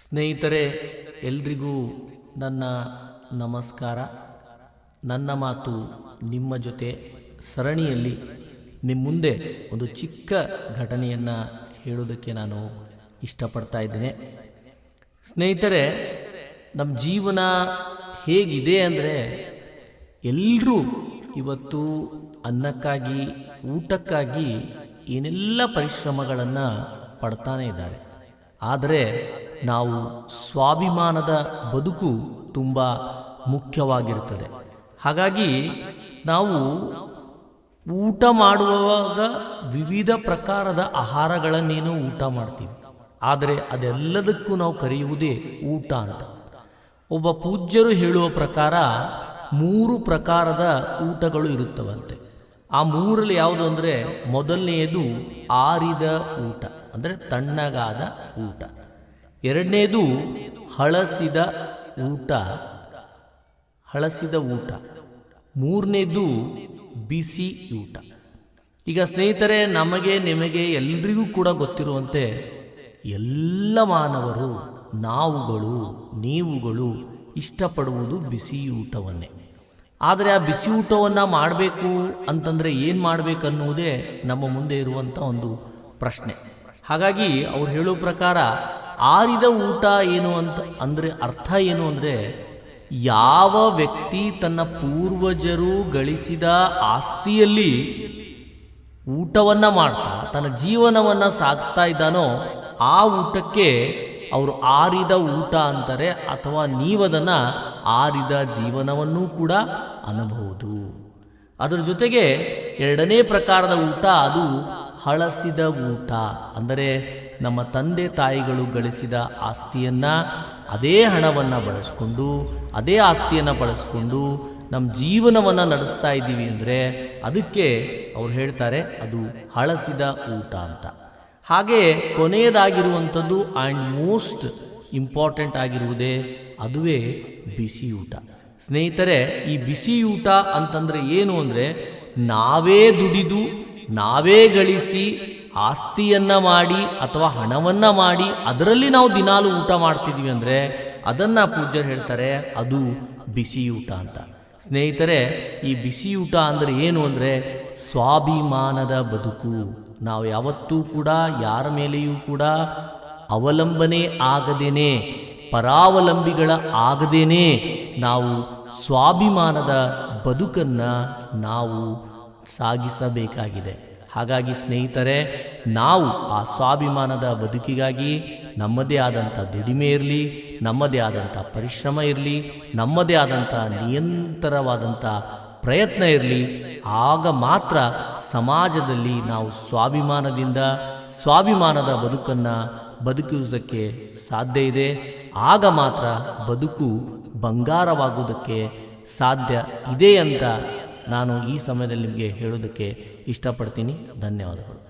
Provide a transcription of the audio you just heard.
ಸ್ನೇಹಿತರೆ, ಎಲ್ರಿಗೂ ನನ್ನ ನಮಸ್ಕಾರ. ನನ್ನ ಮಾತು ನಿಮ್ಮ ಜೊತೆ ಸರಣಿಯಲ್ಲಿ ನಿಮ್ಮ ಮುಂದೆ ಒಂದು ಚಿಕ್ಕ ಘಟನೆಯನ್ನು ಹೇಳೋದಕ್ಕೆ ನಾನು ಇಷ್ಟಪಡ್ತಾ ಇದ್ದೇನೆ. ಸ್ನೇಹಿತರೆ ನಮ್ಮ ಜೀವನ ಹೇಗಿದೆ ಅಂದರೆ ಎಲ್ಲರೂ ಇವತ್ತು ಅನ್ನಕ್ಕಾಗಿ, ಊಟಕ್ಕಾಗಿ ಏನೆಲ್ಲ ಪರಿಶ್ರಮಗಳನ್ನು ಪಡ್ತಾನೆ ಇದ್ದಾರೆ. ಆದರೆ ನಾವು ಸ್ವಾಭಿಮಾನದ ಬದುಕು ತುಂಬ ಮುಖ್ಯವಾಗಿರುತ್ತದೆ. ಹಾಗಾಗಿ ನಾವು ಊಟ ಮಾಡುವಾಗ ವಿವಿಧ ಪ್ರಕಾರದ ಆಹಾರಗಳನ್ನೇನು ಊಟ ಮಾಡ್ತೀವಿ. ಆದರೆ ಅದೆಲ್ಲದಕ್ಕೂ ನಾವು ಕರೆಯುವುದೇ ಊಟ ಅಂತ. ಒಬ್ಬ ಪೂಜ್ಯರು ಹೇಳುವ ಪ್ರಕಾರ ಮೂರು ಪ್ರಕಾರದ ಊಟಗಳು ಇರುತ್ತವಂತೆ. ಆ ಮೂರಲ್ಲಿ ಯಾವುದು ಅಂದರೆ ಮೊದಲನೆಯದು ಆರಿದ ಊಟ, ಅಂದರೆ ತಣ್ಣಗಾದ ಊಟ. ಎರಡನೇದು ಹಳಸಿದ ಊಟ. ಹಳಸಿದ ಊಟ. ಮೂರನೇದು ಬಿಸಿ ಊಟ. ಈಗ ಸ್ನೇಹಿತರೆ, ನಮಗೆ, ನಿಮಗೆ ಎಲ್ರಿಗೂ ಕೂಡ ಗೊತ್ತಿರುವಂತೆ ಎಲ್ಲ ಮಾನವರು, ನಾವುಗಳು, ನೀವುಗಳು ಇಷ್ಟಪಡುವುದು ಬಿಸಿ ಊಟವನ್ನೇ. ಆದರೆ ಆ ಬಿಸಿ ಊಟವನ್ನು ಮಾಡಬೇಕು ಅಂತಂದರೆ ಏನು ಮಾಡಬೇಕನ್ನುವುದೇ ನಮ್ಮ ಮುಂದೆ ಇರುವಂಥ ಒಂದು ಪ್ರಶ್ನೆ. ಹಾಗಾಗಿ ಅವ್ರು ಹೇಳೋ ಪ್ರಕಾರ ಆರಿದ ಊಟ ಏನು ಅಂತ ಅಂದರೆ ಅರ್ಥ ಏನು ಅಂದರೆ ಯಾವ ವ್ಯಕ್ತಿ ತನ್ನ ಪೂರ್ವಜರು ಗಳಿಸಿದ ಆಸ್ತಿಯಲ್ಲಿ ಊಟವನ್ನು ಮಾಡ್ತಾ, ತನ್ನ ಜೀವನವನ್ನು ಸಾಗಿಸ್ತಾ ಇದ್ದಾನೋ, ಆ ಊಟಕ್ಕೆ ಅವರು ಆರಿದ ಊಟ ಅಂತಾರೆ ಅಥವಾ ನೀವದನ್ನು ಆರಿದ ಜೀವನವನ್ನೂ ಕೂಡ ಅನ್ನಬಹುದು ಅದರ ಜೊತೆಗೆ ಎರಡನೇ ಪ್ರಕಾರದ ಊಟ ಅದು ಹಳಸಿದ ಊಟ, ಅಂದರೆ ನಮ್ಮ ತಂದೆ ತಾಯಿಗಳು ಗಳಿಸಿದ ಆಸ್ತಿಯನ್ನ ಅದೇ ಹಣವನ್ನು ಬಳಸ್ಕೊಂಡು, ಅದೇ ಆಸ್ತಿಯನ್ನು ಬಳಸ್ಕೊಂಡು ನಮ್ಮ ಜೀವನವನ್ನು ನಡೆಸ್ತಾ ಇದ್ದೀವಿ ಅಂದರೆ ಅದಕ್ಕೆ ಅವ್ರು ಹೇಳ್ತಾರೆ ಅದು ಹಳಸಿದ ಊಟ ಅಂತ. ಹಾಗೆ ಕೊನೆಯದಾಗಿರುವಂಥದ್ದು ಆ್ಯಂಡ್ ಮೋಸ್ಟ್ ಇಂಪಾರ್ಟೆಂಟ್ ಆಗಿರುವುದೇ ಅದುವೇ ಬಿಸಿ ಊಟ. ಸ್ನೇಹಿತರೆ, ಈ ಬಿಸಿ ಊಟ ಅಂತಂದರೆ ಏನು ಅಂದರೆ ನಾವೇ ದುಡಿದು ನಾವೇ ಗಳಿಸಿ ಆಸ್ತಿಯನ್ನ ಮಾಡಿ ಅಥವಾ ಹಣವನ್ನ ಮಾಡಿ ಅದರಲ್ಲಿ ನಾವು ದಿನಾಲು ಊಟ ಮಾಡ್ತಿದ್ವಿ ಅಂದರೆ ಅದನ್ನು ಪೂಜ್ಯರು ಹೇಳ್ತಾರೆ, ಅದು ಬಿಸಿ ಊಟ ಅಂತ. ಸ್ನೇಹಿತರೆ, ಈ ಬಿಸಿ ಊಟ ಅಂದರೆ ಏನು ಅಂದರೆ ಸ್ವಾಭಿಮಾನದ ಬದುಕು. ನಾವು ಯಾವತ್ತೂ ಕೂಡ, ಯಾರ ಮೇಲೆಯೂ ಕೂಡ ಅವಲಂಬನೆ ಆಗದೇನೆ, ಪರಾವಲಂಬಿಗಳ ಆಗದೇನೆ ನಾವು ಸ್ವಾಭಿಮಾನದ ಬದುಕನ್ನು ನಾವು ಸಾಗಿಸಬೇಕಾಗಿದೆ. ಹಾಗಾಗಿ ಸ್ನೇಹಿತರೆ, ನಾವು ಆ ಸ್ವಾಭಿಮಾನದ ಬದುಕಿಗಾಗಿ ನಮ್ಮದೇ ಆದಂಥ ದುಡಿಮೆ ಇರಲಿ, ನಮ್ಮದೇ ಆದಂಥ ಪರಿಶ್ರಮ ಇರಲಿ, ನಮ್ಮದೇ ಆದಂಥ ನಿರಂತರವಾದಂಥ ಪ್ರಯತ್ನ ಇರಲಿ, ಆಗ ಮಾತ್ರ ಸಮಾಜದಲ್ಲಿ ನಾವು ಸ್ವಾಭಿಮಾನದಿಂದ ಸ್ವಾಭಿಮಾನದ ಬದುಕನ್ನು ಬದುಕುವುದಕ್ಕೆ ಸಾಧ್ಯ ಇದೆ. ಆಗ ಮಾತ್ರ ಬದುಕು ಬಂಗಾರವಾಗುವುದಕ್ಕೆ ಸಾಧ್ಯ ಇದೆ ಅಂತ ನಾನು ಈ ಸಮಯದಲ್ಲಿ ನಿಮಗೆ ಹೇಳೋದಕ್ಕೆ ಇಷ್ಟಪಡ್ತೀನಿ. ಧನ್ಯವಾದಗಳು.